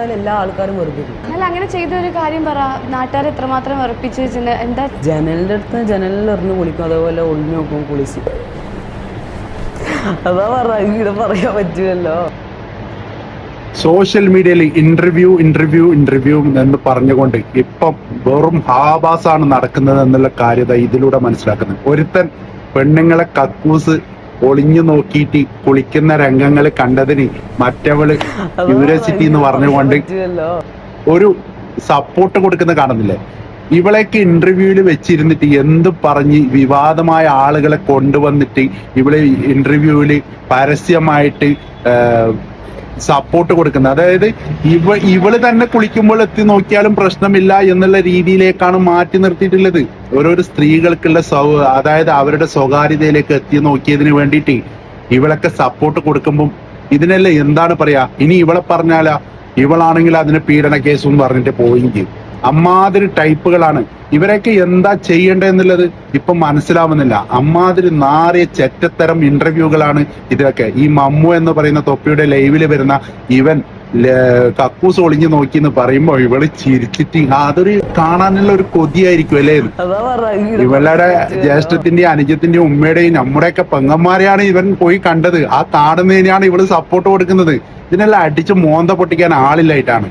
വെച്ചാൽ എല്ലാ ആൾക്കാരും വെറുപ്പിക്കും. അല്ല അങ്ങനെ ചെയ്ത ഒരു കാര്യം പറ. നാട്ടുകാർ എത്രമാത്രം വെറുപ്പിച്ച് എന്താ ജനലിന്റെ അടുത്ത് ജനലിൽ എറിഞ്ഞ് കുളിക്കും. അതേപോലെ ഒളിഞ്ഞു നോക്കും കുളിച്ച്. അതാ പറ ഇവിടെ പറയാൻ പറ്റുമല്ലോ സോഷ്യൽ മീഡിയയിൽ ഇന്റർവ്യൂ ഇന്റർവ്യൂ ഇന്റർവ്യൂ എന്ന് പറഞ്ഞുകൊണ്ട് ഇപ്പം വെറും ഹാബാസാണ് നടക്കുന്നത് എന്നുള്ള കാര്യത ഇതിലൂടെ മനസ്സിലാക്കുന്നത്. ഒരുത്തൻ പെണ്ണുങ്ങളെ കക്കൂസ് ഒളിഞ്ഞു നോക്കിയിട്ട് കുളിക്കുന്ന രംഗങ്ങൾ കണ്ടതിന് മറ്റവൾ യൂണിവേഴ്സിറ്റി എന്ന് പറഞ്ഞുകൊണ്ട് ഒരു സപ്പോർട്ട് കൊടുക്കുന്ന കാണുന്നില്ലേ? ഇവളെയൊക്കെ ഇന്റർവ്യൂവിൽ വെച്ചിരുന്നിട്ട് എന്ത് പറഞ്ഞ് വിവാദമായ ആളുകളെ കൊണ്ടുവന്നിട്ട് ഇവളെ ഇന്റർവ്യൂവിൽ പരസ്യമായിട്ട് സപ്പോർട്ട് കൊടുക്കുന്നത്. അതായത് ഇവ ഇവൾ തന്നെ കുളിക്കുമ്പോൾ എത്തി നോക്കിയാലും പ്രശ്നമില്ല എന്നുള്ള രീതിയിലേക്കാണ് മാറ്റി നിർത്തിയിട്ടുള്ളത്. ഓരോരോ സ്ത്രീകൾക്കുള്ള സൗ അതായത് അവരുടെ സ്വകാര്യതയിലേക്ക് എത്തി നോക്കിയതിന് വേണ്ടിയിട്ട് ഇവളൊക്കെ സപ്പോർട്ട് കൊടുക്കുമ്പം ഇതിനെല്ലാം എന്താണ് പറയാ? ഇനി ഇവളെ പറഞ്ഞാലാ ഇവളാണെങ്കിൽ അതിന് പീഡന കേസും പറഞ്ഞിട്ട് പോവുകയും അമ്മാതിരി ടൈപ്പുകളാണ്. ഇവരൊക്കെ എന്താ ചെയ്യേണ്ടതെന്നുള്ളത് ഇപ്പൊ മനസ്സിലാവുന്നില്ല. അമ്മാതിരി നാറിയ ചെറ്റത്തരം ഇന്റർവ്യൂകളാണ് ഇതൊക്കെ ഈ മമ്മു എന്ന് പറയുന്ന തൊപ്പിയുടെ ലൈവിൽ വരുന്ന ഇവൻ കക്കൂസ് ഒളിഞ്ഞു നോക്കി എന്ന് പറയുമ്പോ ഇവൾ ചിരിച്ചിട്ട് അതൊരു കാണാനുള്ള ഒരു കൊതിയായിരിക്കും അല്ലേ ഇവളുടെ ജ്യേഷ്ഠത്തിന്റെ അനുജത്തിന്റെ ജ്യേഷ്ഠത്തിന്റെയും അനുജത്തിന്റെയും ഉമ്മയുടെയും നമ്മുടെയൊക്കെ പെങ്ങന്മാരെയാണ് ഇവൻ പോയി കണ്ടത്. ആ കാണുന്നതിനാണ് ഇവൾ സപ്പോർട്ട് കൊടുക്കുന്നത്. ഇതിനെല്ലാം അടിച്ച് മോന്ത പൊട്ടിക്കാൻ ആളില്ലായിട്ടാണ്.